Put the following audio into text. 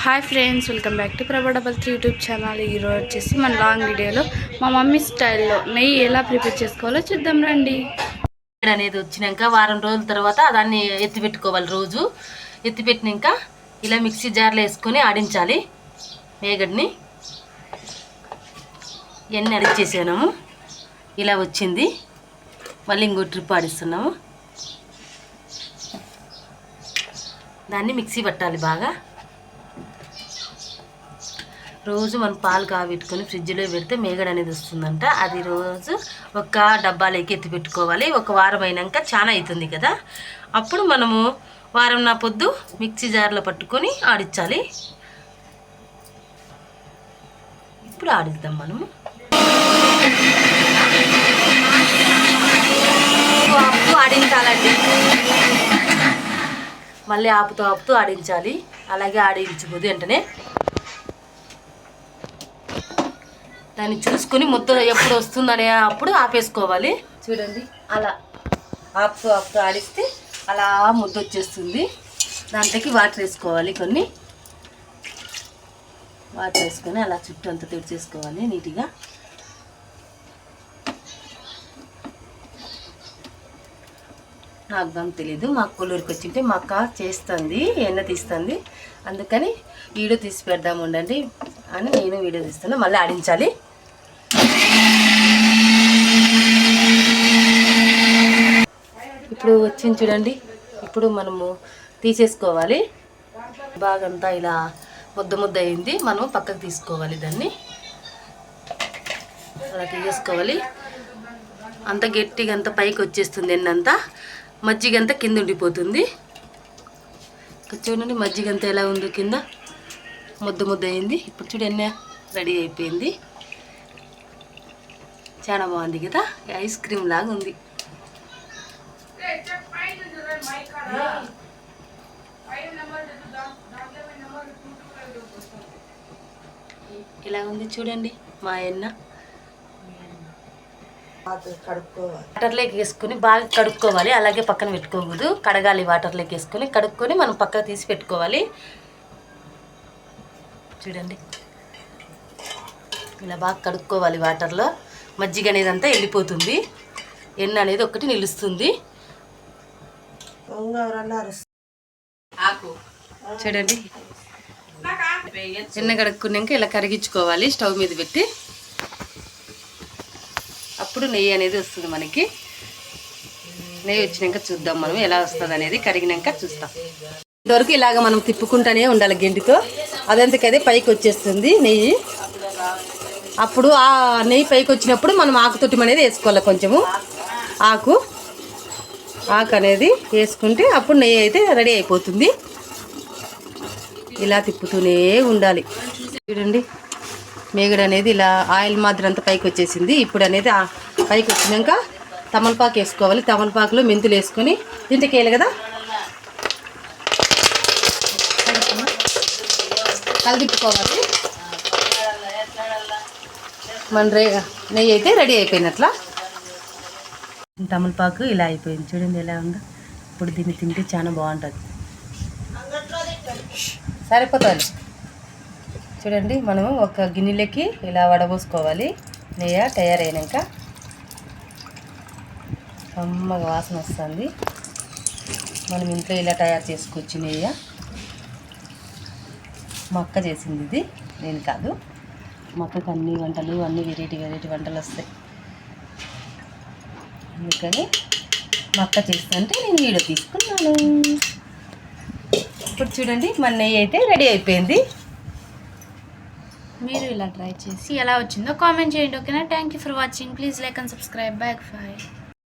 Hi friends welcome back to Prabha double three YouTube channel. ఈరోజు వచ్చేసి మన long వీడియోలో మా మమ్మీ స్టైల్లో నెయ్యి ఎలా ప్రిపేర్ చేసుకోవాలో చూద్దాం రండి. అనేది వచ్చినాక వారం రోజుల తర్వాత దాన్ని ఎత్తిపెట్టుకోవాలి రోజు. ఎత్తిపెట్టినాక ఇలా మిక్సీ జార్లో వేసుకొని ఆడించాలి మేగడిని. ఎన్ని అడిచేసాము ఇలా వచ్చింది. మళ్ళీ ఇంకో ట్రిప్ ఆడిస్తున్నాము. దాన్ని మిక్సీ పట్టాలి బాగా. రోజు మనం పాలు కాబెట్టుకొని ఫ్రిడ్జ్లో పెడితే మేగడ అనేది వస్తుందంట. అది రోజు ఒక డబ్బాలోకి ఎత్తి పెట్టుకోవాలి. ఒక వారం అయినాక చాలా అవుతుంది కదా. అప్పుడు మనము వారం నా పొద్దు మిక్సీ జార్లో పట్టుకొని ఆడించాలి ఇప్పుడు ఆడిద్దాం మనము. ఆపుతూ ఆడించాలండి. మళ్ళీ ఆపుతూ ఆపుతూ ఆడించాలి. అలాగే ఆడించబోదు వెంటనే. దాన్ని చూసుకొని ముద్ద ఎప్పుడు వస్తుందనే అప్పుడు ఆపేసుకోవాలి. చూడండి అలా ఆపుతూ ఆపుతూ ఆడిస్తే అలా ముద్ద వచ్చేస్తుంది దాంట్లోకి వాటర్ వేసుకోవాలి కొన్ని. వాటర్ వేసుకొని అలా చుట్టూ అంతా తుడిచేసుకోవాలి నీట్గా. నాకు దాని తెలీదు మా కొల్లూరికి వచ్చింటే మా అక్క చేస్తుంది ఎన్న తీస్తుంది. అందుకని వీడియో తీసి పెడదాం ఉండండి అని నేను వీడియో తీస్తాను మళ్ళీ ఆడించాలి. ఇప్పుడు వచ్చింది చూడండి. ఇప్పుడు మనము తీసేసుకోవాలి. బాగంతా ఇలా ముద్ద ముద్ద అయింది. మనము పక్కకు తీసుకోవాలి దాన్ని. అలా తీసేసుకోవాలి. అంత గట్టిగా అంత పైకి వచ్చేస్తుంది ఎన్నంతా మజ్జిగ అంతా కింద ఉండిపోతుంది. చూడండి మజ్జిగ అంతా ఎలా ఉందో కింద. ముద్ద ముద్ద అయింది. ఇప్పుడు చూడండి రెడీ అయిపోయింది. చాలా బాగుంది కదా. ఐస్ క్రీమ్ లాగా ఉంది. ఇలా ఉంది చూడండి మా అన్న. వాటర్లోకి వేసుకొని బాగా కడుక్కోవాలి. అలాగే పక్కన పెట్టుకోకూడదు. కడగాలి వాటర్లోకి వేసుకొని కడుక్కొని మనం పక్కకు తీసి పెట్టుకోవాలి. చూడండి. ఇలా బాగా కడుక్కోవాలి వాటర్లో మజ్జిగ అనేది అంతా వెళ్ళిపోతుంది ఎన్న అనేది ఒకటి నిలుస్తుంది. చూడండి. ఎన్న కడుక్కున్నాక ఇలా కరిగించుకోవాలి స్టవ్ మీద పెట్టి. అప్పుడు నెయ్యి అనేది వస్తుంది మనకి. నెయ్యి వచ్చినాక చూద్దాం మనం ఎలా వస్తుంది అనేది కరిగినాక చూస్తాం. ఇంతవరకు ఇలాగ మనం తిప్పుకుంటూనే ఉండాలి గెంటితో అదంతకదే పైకి వచ్చేస్తుంది నెయ్యి. అప్పుడు ఆ నెయ్యి పైకి వచ్చినప్పుడు మనం ఆకుతొట్టి అనేది వేసుకోవాలి కొంచెము. ఆకు. ఆకు అనేది వేసుకుంటే అప్పుడు నెయ్యి అయితే రెడీ అయిపోతుంది. ఇలా తిప్పుతూనే ఉండాలి. చూడండి మేగడ అనేది ఇలా ఆయిల్ మాదిరి అంతా పైకి వచ్చేసింది. ఇప్పుడు అనేది పైకి వచ్చినాక తమలపాకు వేసుకోవాలి. తమలపాకులో మెంతులు వేసుకొని దీంట్లోకి వేయాలి కదా? కలిదిప్పుకోవాలి. మన రే నెయ్యి అయితే రెడీ అయిపోయినట్లా. తమలపాకు ఇలా అయిపోయింది. చూడండి ఎలా ఉందో. ఇప్పుడు దీన్ని తింటే చాలా బాగుంటుంది. సరిపోతుంది చూడండి మనము ఒక గిన్నెలకి ఇలా వడబోసుకోవాలి. నెయ్య తయారైనాక. అమ్మగా వాసన వస్తుంది. మనం ఇంట్లో ఇలా తయారు చేసుకోవచ్చు నెయ్య. మా అక్క చేసింది ఇది. నేను కాదు. మా అక్కకి అన్ని వంటలు అన్ని వెరైటీ వెరైటీ వంటలు వస్తాయి. అందుకని మా అక్క చేస్తుంటే నేను వీడియో తీసుకున్నాను. ఇప్పుడు చూడండి మన నెయ్యి అయితే రెడీ అయిపోయింది. మీరు ఇలా ట్రై చేసి ఎలా వచ్చిందో కామెంట్ చేయండి ఓకేనా? Thank you for watching please like and subscribe back five